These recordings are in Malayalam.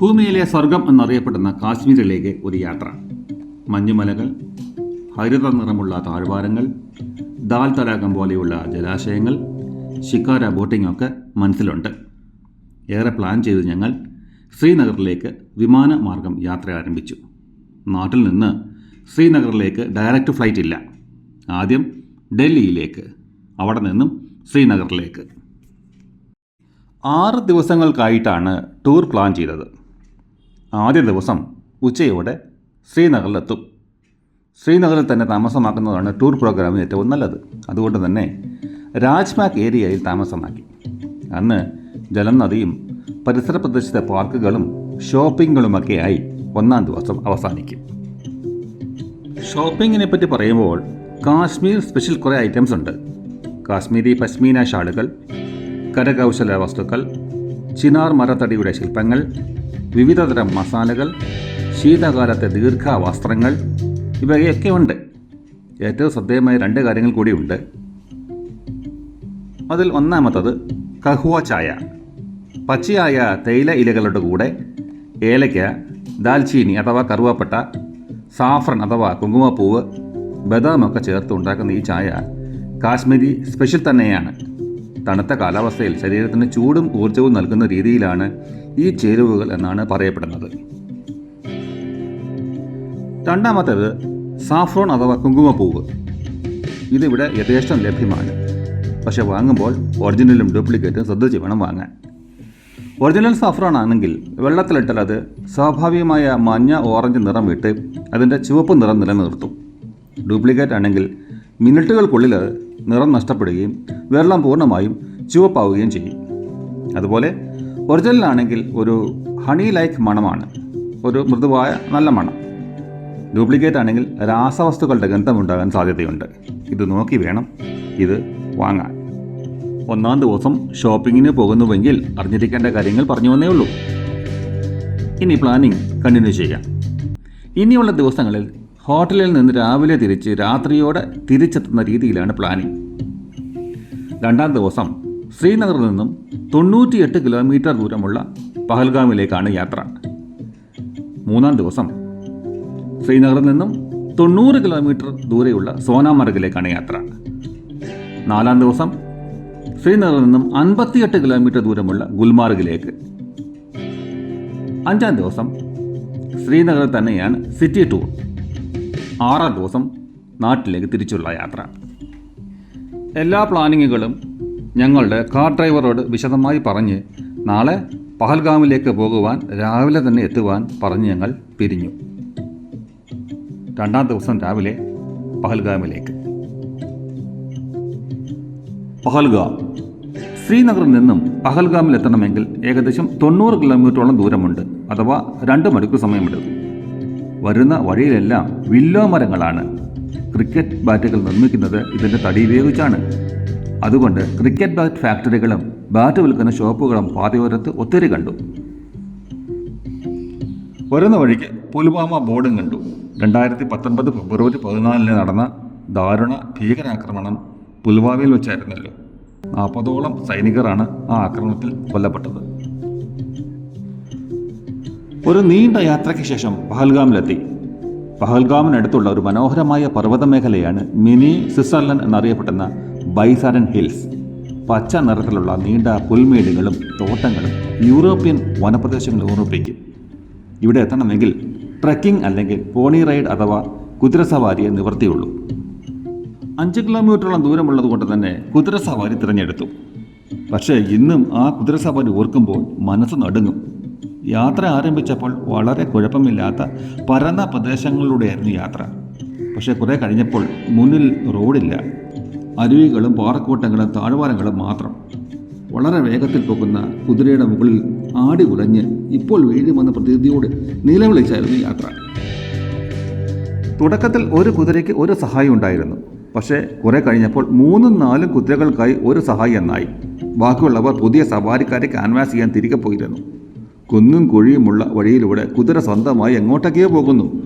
ഭൂമിയിലെ സ്വർഗം എന്നറിയപ്പെടുന്ന കാശ്മീരിലേക്ക് ഒരു യാത്ര. മഞ്ഞുമലകൾ ഹരിത നിറമുള്ള താഴ്വാരങ്ങൾ ദാൽ തടാകം പോലെയുള്ള ജലാശയങ്ങൾ ഷിക്കാര ബോട്ടിംഗ് ഒക്കെ മനസ്സിലുണ്ട്. ഏറെ പ്ലാൻ ചെയ്ത് ഞങ്ങൾ ശ്രീനഗറിലേക്ക് വിമാന മാർഗം യാത്ര ആരംഭിച്ചു. നാട്ടിൽ നിന്ന് ശ്രീനഗറിലേക്ക് ഡയറക്റ്റ് ഫ്ലൈറ്റ് ഇല്ല. ആദ്യം ഡൽഹിയിലേക്ക് അവിടെ നിന്നും ശ്രീനഗറിലേക്ക്. ആറ് ദിവസങ്ങൾക്കായിട്ടാണ് ടൂർ പ്ലാൻ ചെയ്തത്. ആദ്യ ദിവസം ഉച്ചയോടെ ശ്രീനഗറിലെത്തും. ശ്രീനഗറിൽ തന്നെ താമസമാക്കുന്നതാണ് ടൂർ പ്രോഗ്രാമിന് ഏറ്റവും നല്ലത്. അതുകൊണ്ട് തന്നെ രാജ്മാക് ഏരിയയിൽ താമസമാക്കി. അന്ന് ജലം നദിയും പരിസര പ്രദേശത്തെ പാർക്കുകളും ഷോപ്പിങ്ങുകളുമൊക്കെയായി ഒന്നാം ദിവസം അവസാനിക്കും. ഷോപ്പിങ്ങിനെ പറ്റി പറയുമ്പോൾ കാശ്മീർ സ്പെഷ്യൽ കുറേ ഐറ്റംസ് ഉണ്ട്. കാശ്മീരി പശ്മീന ഷാളുകൾ കരകൗശല വസ്തുക്കൾ ചിനാർ മരത്തടിയുടെ ശില്പങ്ങൾ വിവിധതരം മസാലകൾ ശീതകാലത്തെ ദീർഘവസ്ത്രങ്ങൾ ഇവയൊക്കെ ഉണ്ട്. ഏറ്റവും ശ്രദ്ധേയമായ രണ്ട് കാര്യങ്ങൾ കൂടിയുണ്ട് അതിൽ ഒന്നാമത്തത് കഹുവ ചായ. പച്ചയായ തേയില ഇലകളുടെ കൂടെ ഏലയ്ക്ക ദാൽച്ചീനി അഥവാ കറുവപ്പട്ട സാഫ്രൺ അഥവാ കുങ്കുമപ്പൂവ് ബദാമൊക്കെ ചേർത്ത് ഉണ്ടാക്കുന്ന ഈ ചായ കാശ്മീരി സ്പെഷ്യൽ തന്നെയാണ്. തണുത്ത കാലാവസ്ഥയിൽ ശരീരത്തിന് ചൂടും ഊർജവും നൽകുന്ന രീതിയിലാണ് ഈ ചേരുവകൾ എന്നാണ് പറയപ്പെടുന്നത്. രണ്ടാമത്തേത് സാഫ്രോൺ അഥവാ കുങ്കുമപ്പൂവ്. ഇതിവിടെ യഥേഷ്ടം ലഭ്യമാണ്. പക്ഷേ വാങ്ങുമ്പോൾ ഒറിജിനലും ഡ്യൂപ്ലിക്കേറ്റും ശ്രദ്ധിച്ച് വേണം വാങ്ങാൻ. ഒറിജിനൽ സാഫ്രോൺ ആണെങ്കിൽ വെള്ളത്തിലിട്ടാൽ അത് സ്വാഭാവികമായ മഞ്ഞ ഓറഞ്ച് നിറം വിട്ട് അതിന്റെ ചുവപ്പ് നിറം നിലനിർത്തും. ഡ്യൂപ്ലിക്കേറ്റ് ആണെങ്കിൽ മിനിറ്റുകൾക്കുള്ളിൽ അത് നിറം നഷ്ടപ്പെടുകയും വെള്ളം പൂർണമായും ചുവപ്പാവുകയും ചെയ്യും. അതുപോലെ ഒറിജിനലാണെങ്കിൽ ഒരു ഹണി ലൈക്ക് മണമാണ്. ഒരു മൃദുവായ നല്ല മണം. ഡ്യൂപ്ലിക്കേറ്റ് ആണെങ്കിൽ രാസവസ്തുക്കളുടെ ഗന്ധമുണ്ടാകാൻ സാധ്യതയുണ്ട്. ഇത് നോക്കി വേണം ഇത് വാങ്ങാൻ. ഒന്നാം ദിവസം ഷോപ്പിങ്ങിന് പോകുന്നുവെങ്കിൽ അറിഞ്ഞിരിക്കേണ്ട കാര്യങ്ങൾ പറഞ്ഞു വന്നേ ഉള്ളൂ. ഇനി പ്ലാനിങ് കണ്ടിന്യൂ ചെയ്യാം. ഇനിയുള്ള ദിവസങ്ങളിൽ ഹോട്ടലിൽ നിന്ന് രാവിലെ തിരിച്ച് രാത്രിയോടെ തിരിച്ചെത്തുന്ന രീതിയിലാണ് പ്ലാനിങ് രണ്ടാം ദിവസം ശ്രീനഗറിൽ നിന്നും തൊണ്ണൂറ്റിയെട്ട് കിലോമീറ്റർ ദൂരമുള്ള പഹൽഗാമിലേക്കാണ് യാത്ര. മൂന്നാം ദിവസം ശ്രീനഗറിൽ നിന്നും തൊണ്ണൂറ് കിലോമീറ്റർ ദൂരെയുള്ള സോനാമർഗിലേക്കാണ് യാത്ര. നാലാം ദിവസം ശ്രീനഗറിൽ നിന്നും അൻപത്തിയെട്ട് കിലോമീറ്റർ ദൂരമുള്ള ഗുൽമാർഗിലേക്ക്. അഞ്ചാം ദിവസം ശ്രീനഗറിൽ തന്നെയാണ് സിറ്റി ടൂർ. ആറാം ദിവസം നാട്ടിലേക്ക് തിരിച്ചുള്ള യാത്ര. എല്ലാ പ്ലാനിങ്ങുകളും ഞങ്ങളുടെ കാർ ഡ്രൈവറോട് വിശദമായി പറഞ്ഞ് നാളെ പഹൽഗാമിലേക്ക് പോകുവാൻ രാവിലെ തന്നെ എത്തുവാൻ പറഞ്ഞ് ഞങ്ങൾ പിരിഞ്ഞു. രണ്ടാം ദിവസം രാവിലെ പഹൽഗാമിലേക്ക്. പഹൽഗാം. ശ്രീനഗറിൽ നിന്നും പഹൽഗാമിൽ എത്തണമെങ്കിൽ ഏകദേശം തൊണ്ണൂറ് കിലോമീറ്ററോളം ദൂരമുണ്ട് അഥവാ രണ്ട് മണിക്കൂർ സമയമെടുക്കും. വരുന്ന വഴിയിലെല്ലാം വില്ലോ മരങ്ങളാണ്. ക്രിക്കറ്റ് ബാറ്റുകൾ നിർമ്മിക്കുന്നത് ഇതിന്റെ തടി ഉപയോഗിച്ചാണ്. അതുകൊണ്ട് ക്രിക്കറ്റ് ബാറ്റ് ഫാക്ടറികളും ബാറ്റ് വിൽക്കുന്ന ഷോപ്പുകളും പാതയോരത്ത് ഒത്തിരി കണ്ടു. വരുന്ന വഴിക്ക് പുൽവാമ ബോർഡും കണ്ടു. രണ്ടായിരത്തി പത്തൊൻപത് ഫെബ്രുവരി പതിനാലിന് നടന്ന ദാരുണ ഭീകരാക്രമണം പുൽവാമയിൽ വെച്ചായിരുന്നല്ലോ. നാൽപ്പതോളം സൈനികരാണ് ആ ആക്രമണത്തിൽ കൊല്ലപ്പെട്ടത്. ഒരു നീണ്ട യാത്രയ്ക്ക് ശേഷം പഹൽഗാമിലെത്തി. പഹൽഗാമിനടുത്തുള്ള ഒരു മനോഹരമായ പർവത മേഖലയാണ് മിനി സ്വിറ്റ്സർലൻഡ് എന്നറിയപ്പെടുന്ന ബൈസാരൻ ഹിൽസ്. പച്ച നിറത്തിലുള്ള നീണ്ട പുൽമേടുകളും തോട്ടങ്ങളും യൂറോപ്യൻ വനപ്രദേശങ്ങൾ ഓർമ്മിപ്പിക്കും. ഇവിടെ എത്തണമെങ്കിൽ ട്രക്കിംഗ് അല്ലെങ്കിൽ പോണി റൈഡ് അഥവാ കുതിരസവാരിയെ നിവർത്തിയുള്ളൂ. അഞ്ച് കിലോമീറ്ററോളം ദൂരമുള്ളത് കൊണ്ട് തന്നെ കുതിരസവാരി തിരഞ്ഞെടുത്തു. പക്ഷേ ഇന്നും ആ കുതിരസവാരി ഓർക്കുമ്പോൾ മനസ്സ് നടുങ്ങും. യാത്ര ആരംഭിച്ചപ്പോൾ വളരെ കുഴപ്പമില്ലാത്ത പരന്ന പ്രദേശങ്ങളിലൂടെയായിരുന്നു യാത്ര. പക്ഷേ കുറേ കഴിഞ്ഞപ്പോൾ മുന്നിൽ റോഡില്ല. അരുവികളും പാറക്കൂട്ടങ്ങളും താഴ്വാരങ്ങളും മാത്രം. വളരെ വേഗത്തിൽ പോകുന്ന കുതിരയുടെ മുകളിൽ ആടി ഉലഞ്ഞ് ഇപ്പോൾ വീഴുമെന്ന പ്രതീതിയോട് നിലവിളിച്ചായിരുന്നു യാത്ര. തുടക്കത്തിൽ ഒരു കുതിരയ്ക്ക് ഒരു സഹായി ഉണ്ടായിരുന്നു. പക്ഷേ കുറെ കഴിഞ്ഞപ്പോൾ മൂന്നും നാലും കുതിരകൾക്കായി ഒരു സഹായി എന്നായി. ബാക്കിയുള്ളവർ പുതിയ സവാരിക്കാരെ ക്യാൻവാസ് ചെയ്യാൻ തിരികെ പോയിരുന്നു. കുന്നും കുഴിയുമുള്ള വഴിയിലൂടെ കുതിര സ്വന്തമായി എങ്ങോട്ടൊക്കെയോ പോകുന്നു.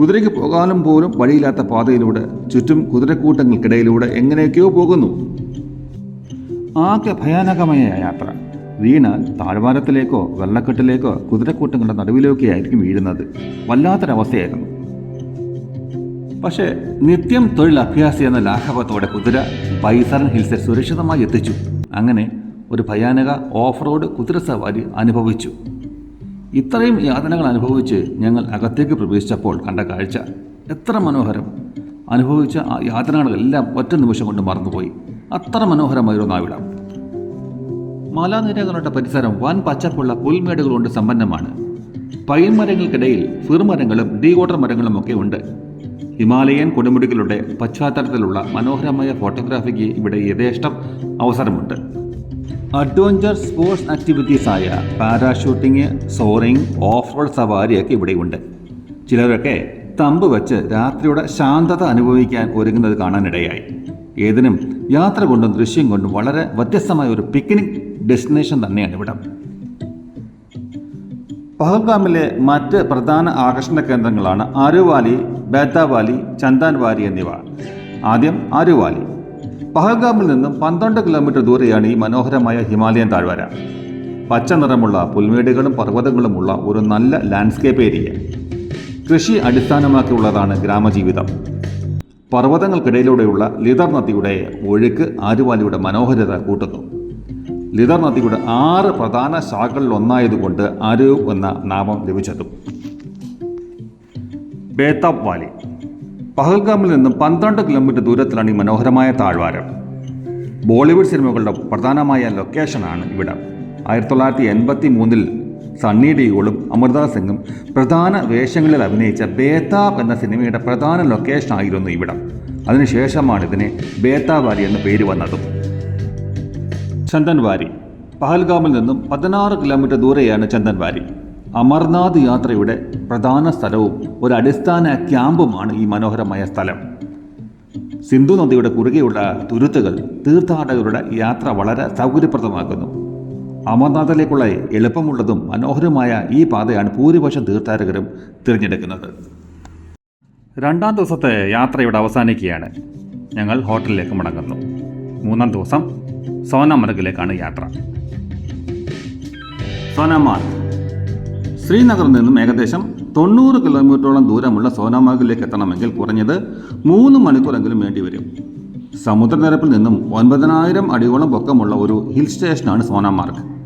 കുതിരയ്ക്ക് പോകാനും പോലും വഴിയില്ലാത്ത പാതയിലൂടെ ചുറ്റും കുതിരക്കൂട്ടങ്ങൾക്കിടയിലൂടെ എങ്ങനെയൊക്കെയോ പോകുന്നു. ആകെ ഭയാനകമായ യാത്ര. വീണാൽ താഴ്വാരത്തിലേക്കോ വെള്ളക്കെട്ടിലേക്കോ കുതിരക്കൂട്ടങ്ങളുടെ നടുവിലേക്കോ ആയിരിക്കും വീഴുന്നത്. വല്ലാത്തൊരവസ്ഥയായിരുന്നു. പക്ഷേ നിത്യം തൊഴിൽ അഭ്യാസി എന്ന ലാഘവത്തോടെ കുതിര ബൈസറൻ ഹിൽസിൽ സുരക്ഷിതമായി എത്തിച്ചു. അങ്ങനെ ഒരു ഭയാനക ഓഫ് റോഡ് കുതിര സവാരി അനുഭവിച്ചു. ഇത്രയും യാതനകൾ അനുഭവിച്ച് ഞങ്ങൾ അകത്തേക്ക് പ്രവേശിച്ചപ്പോൾ കണ്ട കാഴ്ച എത്ര മനോഹരം. അനുഭവിച്ച ആ യാതനകളെല്ലാം ഒറ്റ നിമിഷം കൊണ്ട് മറന്നുപോയി. അത്ര മനോഹരമായിരുന്നു ആ മാലാനിരകളുടെ മലാനിരകളുടെ പരിസരം വൻ പച്ചപ്പുള്ള പുൽമേടുകൾ കൊണ്ട് സമ്പന്നമാണ്. പൈൻ മരങ്ങൾക്കിടയിൽ ഫിർമരങ്ങളും ഡീവോട്ടർ മരങ്ങളും ഒക്കെ ഉണ്ട്. ഹിമാലയൻ കൊടുമുടികളുടെ പശ്ചാത്തലത്തിലുള്ള മനോഹരമായ ഫോട്ടോഗ്രാഫിക്ക് ഇവിടെ യഥേഷ്ടം അവസരമുണ്ട്. അഡ്വഞ്ചർ സ്പോർട്സ് ആക്ടിവിറ്റീസ് ആയ പാരാഷൂട്ടിങ് സോറിംഗ് ഓഫ് റോഡ് സവാരിയൊക്കെ ഇവിടെയുണ്ട് ചിലരൊക്കെ തമ്പ് വെച്ച് രാത്രിയുടെ ശാന്തത അനുഭവിക്കാൻ ഒരുങ്ങുന്നത് കാണാനിടയായി. ഏതിനും യാത്ര കൊണ്ടും ദൃശ്യം കൊണ്ടും വളരെ വ്യത്യസ്തമായ ഒരു പിക്നിക് ഡെസ്റ്റിനേഷൻ തന്നെയാണ് ഇവിടം. പഹൽഗാമിലെ മറ്റ് പ്രധാന ആകർഷണ കേന്ദ്രങ്ങളാണ് ആരുവാലി ബേത്താവാലി ചന്ദാൻ വാലി എന്നിവ. ആദ്യം ആരുവാലി. പഹൽഗാമിൽ നിന്നും പന്ത്രണ്ട് കിലോമീറ്റർ ദൂരെയാണ് ഈ മനോഹരമായ ഹിമാലയൻ താഴ്വര. പച്ച നിറമുള്ള പുൽമേടുകളും പർവതങ്ങളുമുള്ള ഒരു നല്ല ലാൻഡ്സ്കേപ്പ് ഏരിയ കൃഷി അടിസ്ഥാനമാക്കിയുള്ളതാണ് ഗ്രാമജീവിതം. പർവതങ്ങൾക്കിടയിലൂടെയുള്ള ലിതർ നദിയുടെ ഒഴുക്ക് ആരുവാലിയുടെ മനോഹരത കൂട്ടുന്നു. ലിതർ നദിയുടെ ആറ് പ്രധാന ശാഖകളിൽ ഒന്നായതുകൊണ്ട് എന്ന നാമം ലഭിച്ചതും ബേതാബ് വാലി പഹൽഗാമിൽ നിന്നും പന്ത്രണ്ട് കിലോമീറ്റർ ദൂരത്തിലാണ് ഈ മനോഹരമായ താഴ്വാരം. ബോളിവുഡ് സിനിമകളുടെ പ്രധാനമായ ലൊക്കേഷനാണ് ഇവിടം. ആയിരത്തി തൊള്ളായിരത്തി എൺപത്തി മൂന്നിൽ സണ്ണി ഡിയോളും അമൃത സിംഗും പ്രധാന വേഷങ്ങളിൽ അഭിനയിച്ച ബേതാബ് എന്ന സിനിമയുടെ പ്രധാന ലൊക്കേഷൻ ആയിരുന്നു ഇവിടം. അതിനുശേഷമാണ് ഇതിനെ ബേതാബ് വാലി എന്ന പേര് വന്നതും. ചന്ദൻവാരി പഹൽഗാമിൽ നിന്നും പതിനാറ് കിലോമീറ്റർ ദൂരെയാണ് ചന്ദൻവാരി അമർനാഥ് യാത്രയുടെ പ്രധാന സ്ഥലവും ഒരു അടിസ്ഥാന ക്യാമ്പുമാണ് ഈ മനോഹരമായ സ്ഥലം. സിന്ധു നദിയുടെ കുറുകെയുള്ള തുരുത്തുകൾ തീർത്ഥാടകരുടെ യാത്ര വളരെ സൗകര്യപ്രദമാക്കുന്നു. അമർനാഥിലേക്കുള്ള എളുപ്പമുള്ളതും മനോഹരവുമായ ഈ പാതയാണ് ഭൂരിപക്ഷം തീർത്ഥാടകരും തിരഞ്ഞെടുക്കുന്നത്. രണ്ടാം ദിവസത്തെ യാത്ര ഇവിടെ അവസാനിക്കുകയാണ്. ഞങ്ങൾ ഹോട്ടലിലേക്ക് മടങ്ങുന്നു. മൂന്നാം ദിവസം സോനാമർഗിലേക്കാണ് യാത്ര. സോനാമാർഗ്. ശ്രീനഗറിൽ നിന്നും ഏകദേശം തൊണ്ണൂറ് കിലോമീറ്ററോളം ദൂരമുള്ള സോനാമാർഗിലേക്ക് എത്തണമെങ്കിൽ കുറഞ്ഞത് മൂന്ന് മണിക്കൂറെങ്കിലും വേണ്ടിവരും. സമുദ്രനിരപ്പിൽ നിന്നും ഒൻപതിനായിരം അടിയോളം പൊക്കമുള്ള ഒരു ഹിൽ സ്റ്റേഷനാണ് സോനാമാർഗ്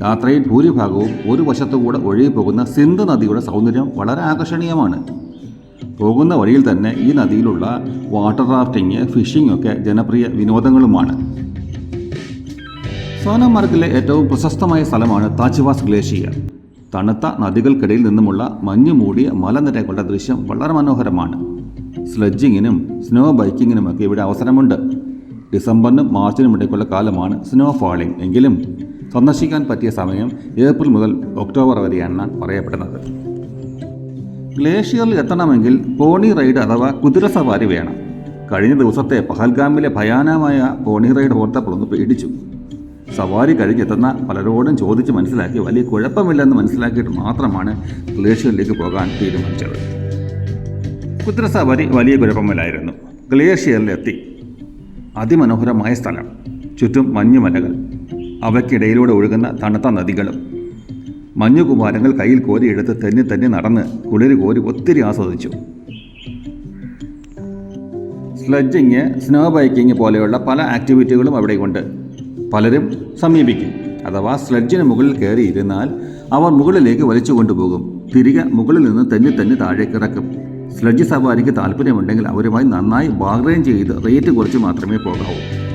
യാത്രയിൽ ഭൂരിഭാഗവും ഒരു വശത്തുകൂടെ ഒഴുകി പോകുന്ന സിന്ധു നദിയുടെ സൗന്ദര്യം വളരെ ആകർഷണീയമാണ്. പോകുന്ന വഴിയിൽ തന്നെ ഈ നദിയിലുള്ള വാട്ടർ റാഫ്റ്റിംഗ് ഫിഷിംഗ് ഒക്കെ ജനപ്രിയ വിനോദങ്ങളുമാണ്. സോനാമാർഗിലെ ഏറ്റവും പ്രശസ്തമായ സ്ഥലമാണ് താജ്വാസ് ഗ്ലേഷ്യർ. തണുത്ത നദികൾക്കിടയിൽ നിന്നുമുള്ള മഞ്ഞുമൂടിയ മലനിരകളുടെ ദൃശ്യം വളരെ മനോഹരമാണ്. സ്ലെഡ്ജിങ്ങിനും സ്നോ ബൈക്കിങ്ങിനുമൊക്കെ ഇവിടെ അവസരമുണ്ട്. ഡിസംബറിനും മാർച്ചിനും ഇടയ്ക്കുള്ള കാലമാണ് സ്നോ ഫാളിംഗ് എങ്കിലും സന്ദർശിക്കാൻ പറ്റിയ സമയം ഏപ്രിൽ മുതൽ ഒക്ടോബർ വരെയാണെന്നാണ് പറയപ്പെടുന്നത്. ഗ്ലേഷ്യറിൽ എത്തണമെങ്കിൽ പോണി റൈഡ് അഥവാ കുതിര സവാരി വേണം. കഴിഞ്ഞ ദിവസത്തെ പഹൽഗാമിലെ ഭയാനമായ പോണി റൈഡ് ഓർത്തപ്പോഴൊന്ന് പേടിച്ചു. സവാരി കഴിഞ്ഞെത്തുന്ന പലരോടും ചോദിച്ച് മനസ്സിലാക്കി വലിയ കുഴപ്പമില്ലെന്ന് മനസ്സിലാക്കിയിട്ട് മാത്രമാണ് ഗ്ലേഷ്യറിലേക്ക് പോകാൻ തീരുമാനിച്ചത്. കുതിര സവാരി വലിയ കുഴപ്പമില്ലായിരുന്നു ഗ്ലേഷ്യറിലെത്തി. അതിമനോഹരമായ സ്ഥലം. ചുറ്റും മഞ്ഞുമലകൾ. അവയ്ക്കിടയിലൂടെ ഒഴുകുന്ന തണുത്ത നദികളും. മഞ്ഞുകുമാരങ്ങൾ കയ്യിൽ കോരിയെടുത്ത് തെന്നി തെന്നി നടന്ന് കുളിര് കോരി ഒത്തിരി ആസ്വദിച്ചു. സ്ലെഡ്ജിങ് സ്നോ ബൈക്കിംഗ് പോലെയുള്ള പല ആക്ടിവിറ്റികളും അവിടെ അവിടെയുണ്ട്. പലരും സമീപിക്കും. അഥവാ സ്ലെഡ്ജിന് മുകളിൽ കയറി ഇരുന്നാൽ അവർ മുകളിലേക്ക് വലിച്ചു കൊണ്ടുപോകും തിരികെ മുകളിൽ നിന്ന് തെന്നി തെന്നി താഴേക്ക് ഇറക്കും. സ്ലെഡ്ജ് സവാരിക്ക് താല്പര്യമുണ്ടെങ്കിൽ അവരുമായി നന്നായി ബാർഗൈൻ ചെയ്ത് റേറ്റ് കുറച്ച് മാത്രമേ പോകാവൂ.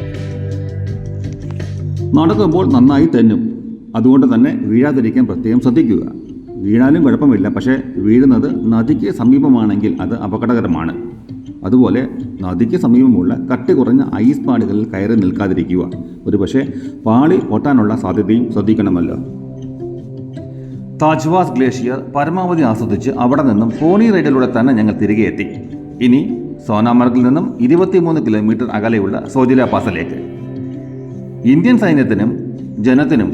നടക്കുമ്പോൾ നന്നായി തെന്നും. അതുകൊണ്ട് തന്നെ വീഴാതിരിക്കാൻ പ്രത്യേകം ശ്രദ്ധിക്കുക. വീണാലും കുഴപ്പമില്ല പക്ഷേ വീഴുന്നത് നദിക്ക് സമീപമാണെങ്കിൽ അത് അപകടകരമാണ്. അതുപോലെ നദിക്ക് സമീപമുള്ള കട്ടി കുറഞ്ഞ ഐസ് പാളികളിൽ കയറി നിൽക്കാതിരിക്കുക. ഒരു പക്ഷേ പാളി പൊട്ടാനുള്ള സാധ്യതയും ശ്രദ്ധിക്കണമല്ലോ. താജ്വാസ് ഗ്ലേഷ്യർ പരമാവധി ആസ്വദിച്ച് അവിടെ നിന്നും പോണി റൈഡിലൂടെ തന്നെ ഞങ്ങൾ തിരികെ എത്തി. ഇനി സോനാമർഗിൽ നിന്നും ഇരുപത്തിമൂന്ന് കിലോമീറ്റർ അകലെയുള്ള സോജില പാസലേക്ക്. ഇന്ത്യൻ സൈന്യത്തിനും ജനത്തിനും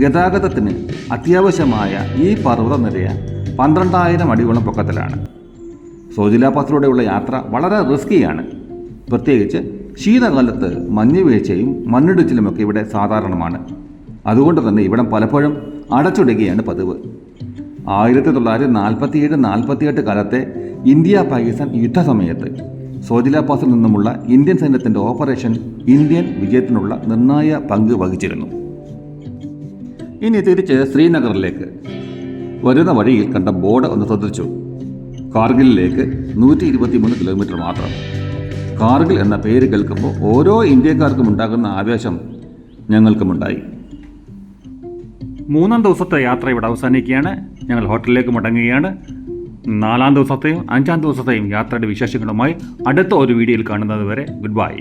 ഗതാഗതത്തിന് അത്യാവശ്യമായ ഈ പർവതനിരയ പന്ത്രണ്ടായിരം അടിയോളം പൊക്കത്തിലാണ്. സോജില പാസിലൂടെയുള്ള യാത്ര വളരെ റിസ്കിയാണ്. പ്രത്യേകിച്ച് ശീതകാലത്ത് മഞ്ഞുവീഴ്ചയും മണ്ണിടിച്ചിലുമൊക്കെ ഇവിടെ സാധാരണമാണ്. അതുകൊണ്ട് തന്നെ ഇവിടം പലപ്പോഴും അടച്ചിടുകയാണ് പതിവ്. ആയിരത്തി തൊള്ളായിരത്തി നാൽപ്പത്തിയേഴ് നാൽപ്പത്തിയെട്ട് കാലത്തെ ഇന്ത്യ പാകിസ്ഥാൻ യുദ്ധസമയത്ത് സോജില പാസിൽ നിന്നുമുള്ള ഇന്ത്യൻ സൈന്യത്തിന്റെ ഓപ്പറേഷൻ ഇന്ത്യൻ വിജയത്തിനുള്ള നിർണായ പങ്ക് വഹിച്ചിരുന്നു. ഇനി തിരിച്ച് ശ്രീനഗറിലേക്ക്. വരുന്ന വഴിയിൽ കണ്ട ബോർഡ് ഒന്ന് ശ്രദ്ധിച്ചു. കാർഗിലിലേക്ക് നൂറ്റി ഇരുപത്തിമൂന്ന് കിലോമീറ്റർ മാത്രം. കാർഗിൽ എന്ന പേര് കേൾക്കുമ്പോൾ ഓരോ ഇന്ത്യക്കാർക്കും ഉണ്ടാകുന്ന ആവേശം ഞങ്ങൾക്കുമുണ്ടായി. മൂന്നാം ദിവസത്തെ യാത്ര ഇവിടെ അവസാനിക്കുകയാണ്. ഞങ്ങൾ ഹോട്ടലിലേക്ക് മടങ്ങുകയാണ്. നാലാം ദിവസത്തെയും അഞ്ചാം ദിവസത്തെയും യാത്രയുടെ വിശേഷങ്ങളുമായി അടുത്ത ഒരു വീഡിയോയിൽ കാണുന്നത് വരെ ഗുഡ് ബൈ.